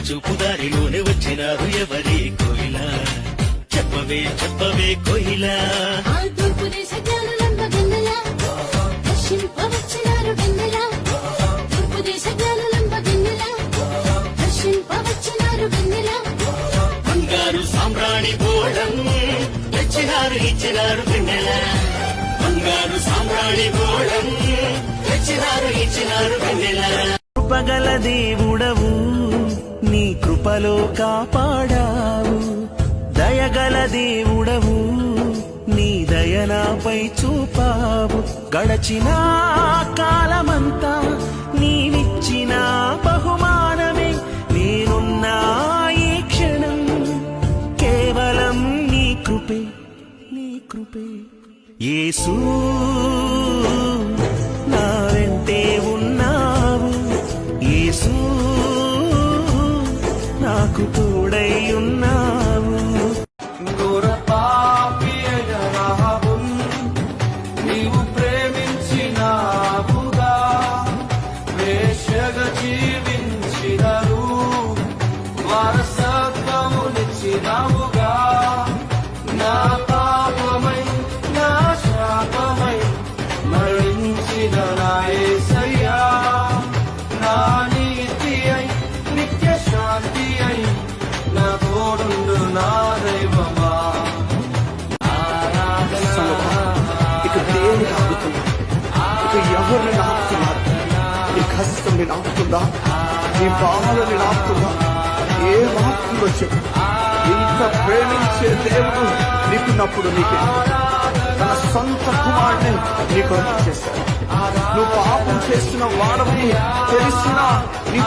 చూపు దారిలోనే వచ్చినారు ఎవరి కోయిలా? చెప్పవే చెప్పవే కోయిలా. బంగారు సామ్రాణి గోళం తెచ్చినారు ఇచ్చినారు వెన్నెల బంగారు సామ్రాణి గోళం తెచ్చినారు ఇచ్చినారు వెన్నెల కృపగల దేవుడవు. కృపలో కాపాడావు. దయగల దేవుడవు నీ దయనాపై చూపావు. గడచిన కాలమంతా నీవిచ్చిన బహుమానమే నేనున్నా ఈ క్షణం కేవలం నీ కృపే నీ కృపే. యేసు నాకు తోడై ఉన్నావు ఘోర పాపి నీవు ప్రేమించినావుగా. జీవించినరు వారసత్వమునిచ్చినావుగా. నా ఇక దేని ఇక ఎవరిని నాపుతున్నారు నీ కష్టం నేను ఆపుతుందా నీ బాధని ఆపుతుందా ఏ మాత్రంలో చెప్పు. ఇంత ప్రేమించే దేవుడు నీకున్నప్పుడు నీకే. తన సొంత కుమారుని నీ కొరకు చేశాడు నువ్వు పాపం చేస్తున్న వాడవని తెలిసినా నీ